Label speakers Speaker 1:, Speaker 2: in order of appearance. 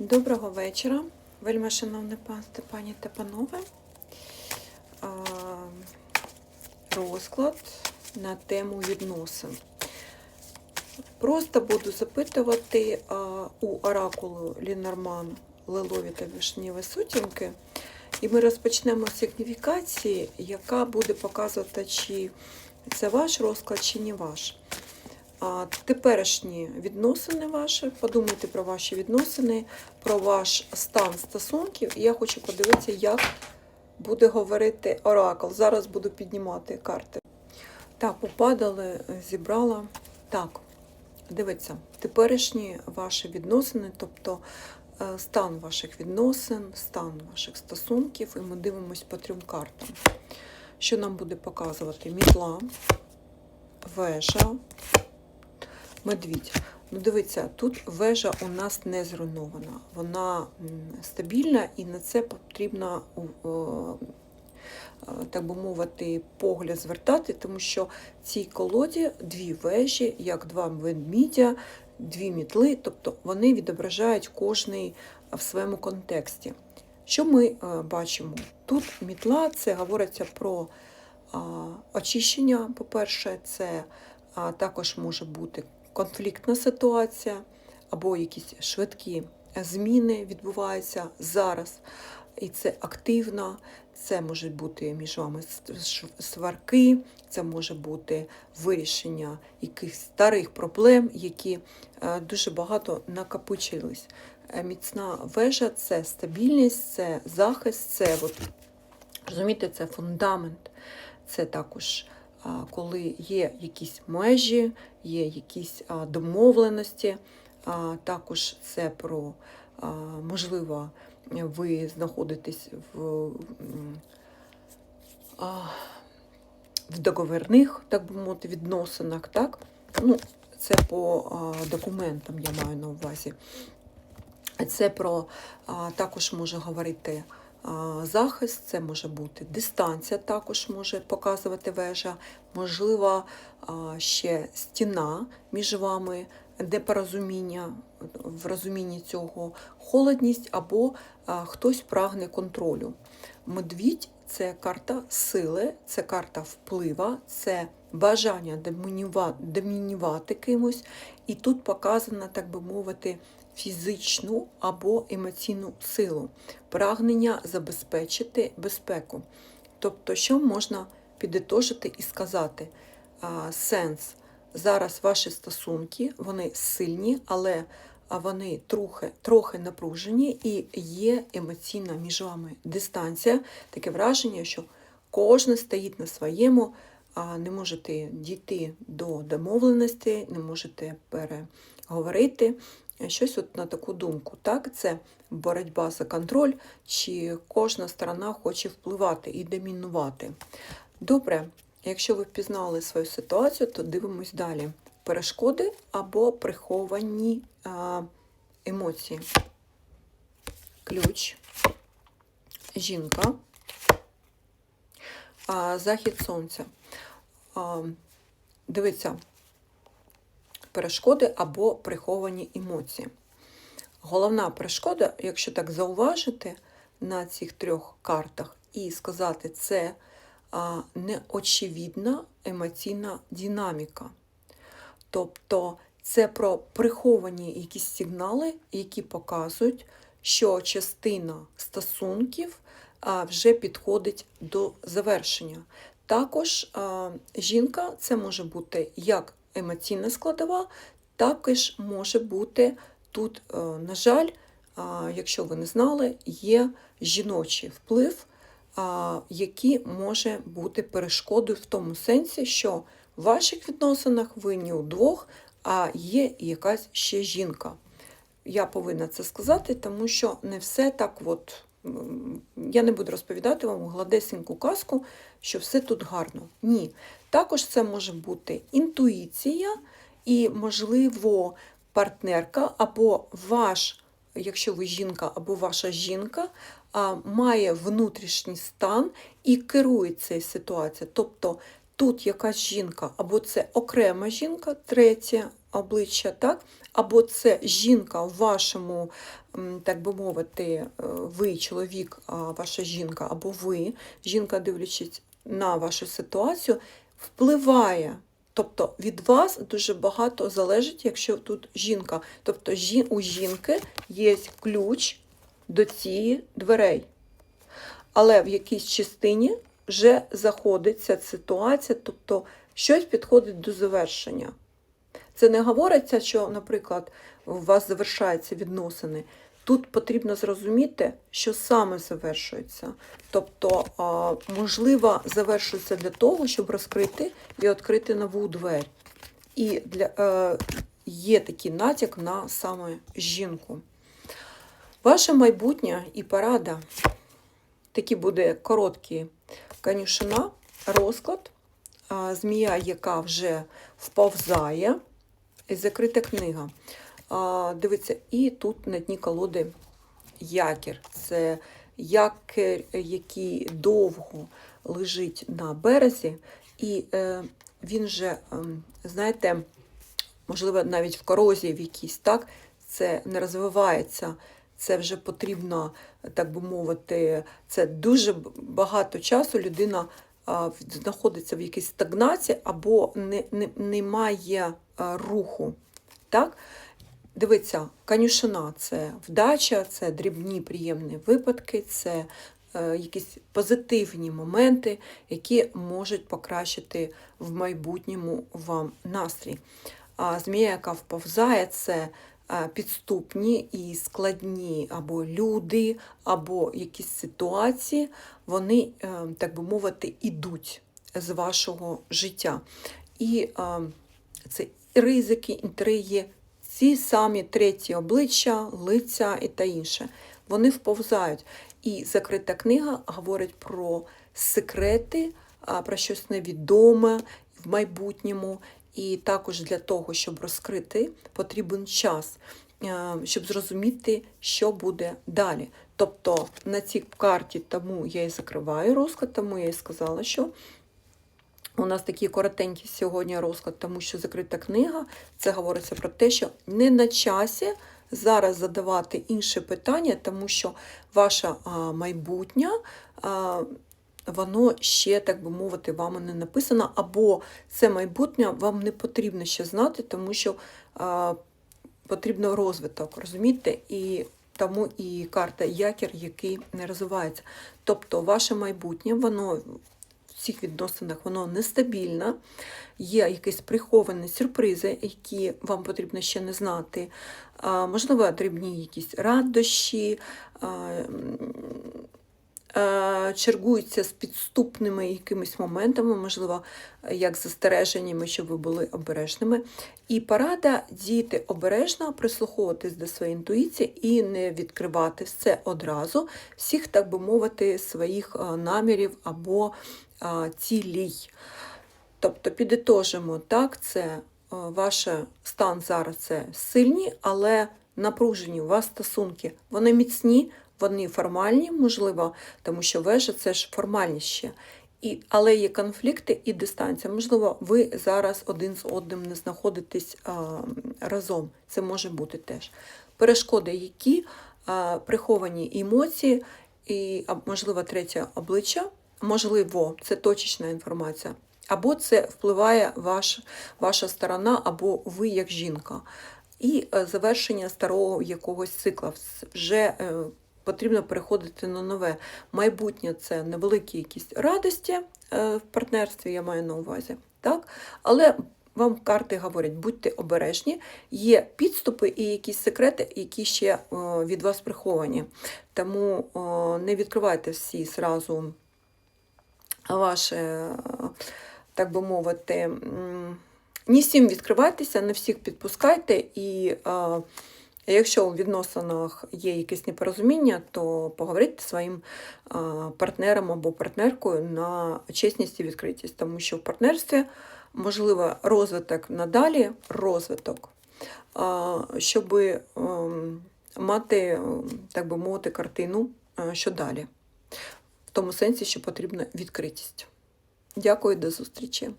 Speaker 1: Доброго вечора, вельми шановне панство, пані та панове. Розклад на тему відносин. Просто буду запитувати у оракулу Лінорман Лилові та Вишнєві сутінки. І ми розпочнемо з сигніфікації, яка буде показувати, чи це ваш розклад, чи не ваш. А теперішні відносини ваші, подумайте про ваші відносини, про ваш стан стосунків. І я хочу подивитися, як буде говорити оракул. Зараз буду піднімати карти. Так, попадали, зібрала. Так, дивіться, теперішні ваші відносини, тобто е, стан ваших відносин, стан ваших стосунків, і ми дивимось по трьом картам. Що нам буде показувати? Мітла, вежа, медвідь. Ну, дивіться, тут вежа у нас не зруйнована. Вона стабільна і на це потрібно, е, так би мовити, погляд звертати, тому що в цій колоді дві вежі, як два ведмідя, дві мітли, тобто вони відображають кожний в своєму контексті. Що ми е, бачимо? Тут мітла це говориться про очищення. По-перше, це також може бути конфліктна ситуація або якісь швидкі зміни відбуваються зараз. І це активно, це може бути між вами сварки, це може бути вирішення якихось старих проблем, які е, дуже багато накопичились. Е, Міцна вежа це стабільність, це захист, це от, розумієте, це фундамент, це також коли є якісь межі, є якісь домовленості. Також це про, можливо, ви знаходитесь в, в договірних, так би мовити, відносинах. Так? Ну, це по документам я маю на увазі. Це про також може говорити захист, це може бути дистанція, також може показувати вежа, можливо, ще стіна між вами, непорозуміння в розумінні цього, холодність або хтось прагне контролю. Медвідь це карта сили, це карта вплива, це бажання домінюва- домінювати кимось. І тут показано, так би мовити, фізичну або емоційну силу, прагнення забезпечити безпеку. Тобто, що можна підітожити і сказати? Сенс. Зараз ваші стосунки, вони сильні, але вони трохи, трохи напружені і є емоційна між вами дистанція. Таке враження, що кожен стоїть на своєму, не можете дійти до домовленості, не можете переговорити. Щось от на таку думку. Так, це боротьба за контроль, чи кожна сторона хоче впливати і домінувати. Добре, якщо ви впізнали свою ситуацію, то дивимось далі. Перешкоди або приховані емоції. Ключ, жінка, захід сонця. Дивіться, перешкоди або приховані емоції. Головна перешкода, якщо так зауважити на цих трьох картах і сказати, це неочевидна емоційна динаміка. Тобто це про приховані якісь сигнали, які показують, що частина стосунків вже підходить до завершення. Також жінка це може бути як емоційна складова, також може бути тут, е, на жаль, якщо ви не знали, є жіночий вплив, який може бути перешкодою в тому сенсі, що в ваших відносинах ви не удвох, а є якась ще жінка. Я повинна це сказати, тому що не все так от. Я не буду розповідати вам гладесеньку казку, що все тут гарно. Ні. Також це може бути інтуїція і, можливо, партнерка або ваш, якщо ви жінка, або ваша жінка, має внутрішній стан і керує цією ситуацією. Тобто тут якась жінка, або це окрема жінка, третє обличчя, так? або це жінка в вашому, так би мовити, е, ви чоловік, а ваша жінка, або ви, жінка, дивлячись на вашу ситуацію, впливає. Тобто від вас дуже багато залежить, якщо тут жінка. Тобто у жінки є ключ до цієї дверей. Але в якійсь частині вже заходить ця ситуація, тобто щось підходить до завершення. Це не говориться, що, наприклад, у вас завершаються відносини. Тут потрібно зрозуміти, що саме завершується. Тобто, можливо, завершується для того, щоб розкрити і відкрити нову двері. І для, е, є такий натяк на саме жінку. Ваше майбутнє і порада. Такі буде короткі конюшина, розклад, змія, яка вже вповзає, закрита книга. А, Дивіться, і тут на дні колоди якір. Це якір, який довго лежить на березі, і е, він же, ем, знаєте, можливо, навіть в корозії в якійсь, так, це не розвивається. Це вже потрібно, так би мовити, це дуже багато часу людина знаходиться в якійсь стагнації або не, не, не має руху. Так? Дивіться, конюшина це вдача, це дрібні приємні випадки, це е, якісь позитивні моменти, які можуть покращити в майбутньому вам настрій. А змія, яка вповзає, це підступні і складні або люди, або якісь ситуації, вони, е, так би мовити, ідуть з вашого життя. І е, це ризики, інтриги, ці самі треті обличчя, лиця і та інше. Вони вповзають. І закрита книга говорить про секрети, про щось невідоме в майбутньому. І також для того, щоб розкрити, потрібен час, е, щоб зрозуміти, що буде далі. Тобто на цій карті тому я і закриваю розклад, тому я і сказала, що у нас такий коротенький сьогодні розклад, тому що закрита книга. Це говориться про те, що не на часі зараз задавати інші питання, тому що ваше а, майбутнє, а, воно ще, так би мовити, вам не написано, або це майбутнє вам не потрібно ще знати, тому що а, потрібно розвиток, розумієте? І тому і карта якір, який не розвивається. Тобто ваше майбутнє, воно в цих відносинах воно нестабільне, є якісь приховані сюрпризи, які вам потрібно ще не знати. Можливо, дрібні якісь радощі, чергуються з підступними якимись моментами, можливо, як застереженнями, щоб ви були обережними. І порада діяти обережно, прислуховуватись до своєї інтуїції і не відкривати все одразу, всіх, так би мовити, своїх намірів або цілій. Тобто підітожимо, так, це е, ваш стан зараз це сильні, але напружені у вас стосунки. Вони міцні, вони формальні, можливо, тому що вежа це ж формальність ще. І, але є конфлікти і дистанція. Можливо, ви зараз один з одним не знаходитесь а, разом. Це може бути теж. Перешкоди, які а, приховані емоції, і, можливо, третє обличчя, можливо, це точечна інформація. Або це впливає ваш, ваша сторона, або ви як жінка. І е, завершення старого якогось цикла. Вже е, потрібно переходити на нове. Майбутнє це невеликі якісь радості е, в партнерстві, я маю на увазі. Так? Але вам карти говорять, будьте обережні, є підступи і якісь секрети, які ще е, від вас приховані. Тому е, не відкривайте всі зразу ваші, е, так би мовити, не всім відкривайтеся, не всіх підпускайте. І якщо у відносинах є якесь непорозуміння, то поговоріть зі своїм партнером або партнеркою на чесність і відкритість, тому що в партнерстві можливо розвиток надалі, розвиток, щоб мати, так би мовити, картину, е, що далі. В тому сенсі, що потрібна відкритість. Дякую, до зустрічі!